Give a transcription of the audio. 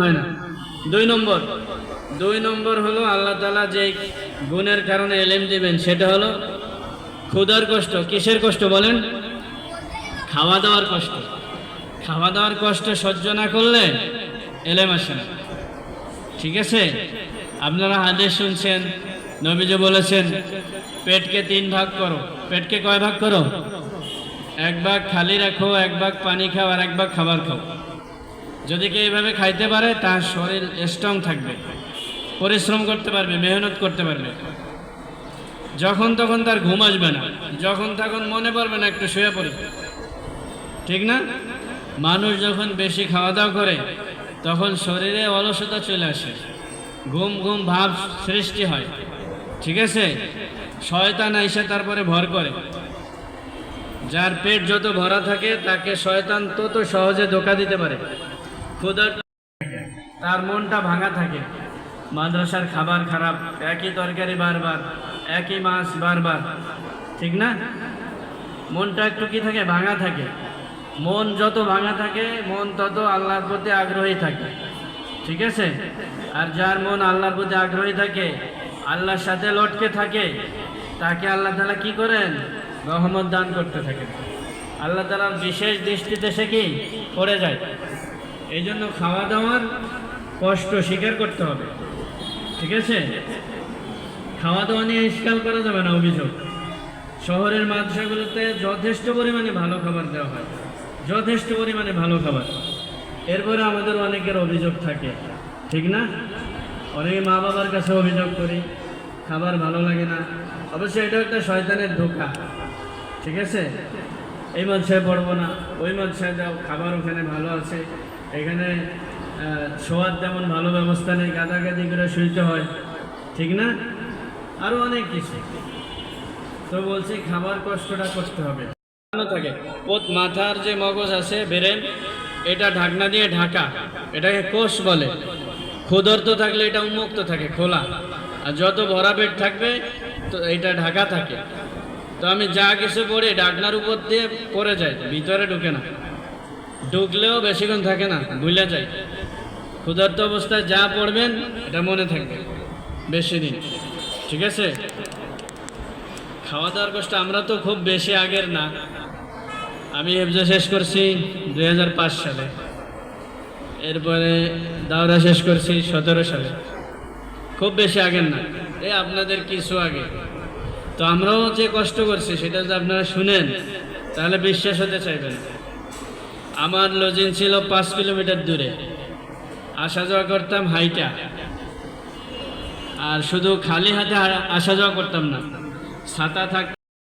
হয় না। দুই নম্বর দুই নম্বর হলো আল্লাহ তালা যে গুণের কারণে এলেম দিবেন, সেটা হলো ক্ষুধার কষ্ট। কিসের কষ্ট বলেন? খাওয়া দাওয়ার কষ্ট। খাওয়া দাওয়ার কষ্ট সহ্য না করলে এলেম আসে না। ঠিক আছে? আপনারা হাদিস শুনছেন, নবীজি বলেছেন, পেটকে তিন ভাগ করো। পেটকে কয় ভাগ করো? এক ভাগ খালি রাখো, এক ভাগ পানি খাও, আর এক ভাগ খাবার খাও। যদি কেউ এইভাবে খাইতে পারে, তার শরীর স্ট্রং থাকবে, পরিশ্রম করতে পারবে, মেহনত করতে পারবে। যখন তখন তার ঘুম আসবে না, যখন তখন মনে পড়বে না, একটু শুয়ে পড়ে ঠিক না? মানুষ যখন বেশি খাওয়া দাওয়া করে, তখন শরীরে অলসতা চলে আসে। ঘুম ঘুম ভাব সৃষ্টি হয়। ঠিক আছে? শয়তান এসে তারপরে ভর করে। যার পেট যত ভরা থাকে, তাকে শয়তান তত সহজে ধোকা দিতে পারে। তার মনটা ভাঙা থাকে। মাদ্রাসার খাবার খারাপ, একই তরকারি বারবার, একই মাছ বারবার। ঠিক না? মনটা একটু কি থাকে? ভাঙা থাকে। মন যত ভাঙা থাকে, মন তত আল্লাহর প্রতি আগ্রহী থাকে। ঠিক আছে? আর যার মন আল্লাহর প্রতি আগ্রহী থাকে, আল্লাহর সাথে লটকে থাকে, তাকে আল্লাহ তালা কি করেন? রহমত দান করতে থাকে আল্লাহ তালার বিশেষ দৃষ্টিতে সে কি? পড়ে যায়। এই জন্য খাওয়া দাওয়ার কষ্ট স্বীকার করতে হবে। ঠিক আছে? খাওয়া দাওয়া নিয়ে ইস্কাল করা যাবে না অভিযোগ। শহরের মাদ্রাসাগুলোতে যথেষ্ট পরিমাণে ভালো খাবার দেওয়া হয়। যথেষ্ট পরিমাণে ভালো খাবার। এরপরে আমাদের অনেকের অভিযোগ থাকে। ঠিক না? অনেকে মা বাবার কাছে অভিযোগ করি, খাবার ভালো লাগে না। অবশ্যই এটা একটা শয়তানের ধোকা। ঠিক আছে? এই মঞ্চায় পড়ব না, ওই মঞ্চায় যাও, খাবার ওখানে ভালো আছে। এখানে শোয়ার তেমন ভালো ব্যবস্থা নেই, গাদাগাদি করে শুইতে হয়। ঠিক না? আরও অনেক কিছু। তো বলছি, খাবার কষ্টটা করতে হবে। ভালো থাকে। মাথার যে মগজ আছে, বেরেন, এটা ঢাকনা দিয়ে ঢাকা। এটাকে কোষ বলে। ক্ষুধার্ত থাকলে এটা উন্মুক্ত থাকে, খোলা। আর যত ভরা পেট থাকবে, তো এটা ঢাকা থাকে। তো আমি যা কিছু পড়ি, ডাকনার উপর দিয়ে পড়ে যায় ভিতরে ঢুকে না। ঢুকলেও বেশিক্ষণ থাকে না, ভুলে যায় ক্ষুধার্ত অবস্থায় যা পড়বেন, এটা মনে থাকবে, বেশি দিন। ঠিক আছে? খাওয়া দাওয়ার কষ্ট আমরা তো খুব বেশি আগের না। আমি হেফজা শেষ করছি দু হাজার পাঁচ সালে। এরপরে দাওরা শেষ করছি সতেরো সালে। খুব বেশি আগের না। এই আপনাদের কিছু আগে। তো আমরাও যে কষ্ট করছি, সেটা যদি আপনারা শুনেন, তাহলে বিশ্বাস হতে চাইবেন। আমার লজিং ছিল পাঁচ কিলোমিটার দূরে। আসা যাওয়া করতাম হাইটা। আর শুধু খালি হাতে আসা যাওয়া করতাম না। ছাতা থাক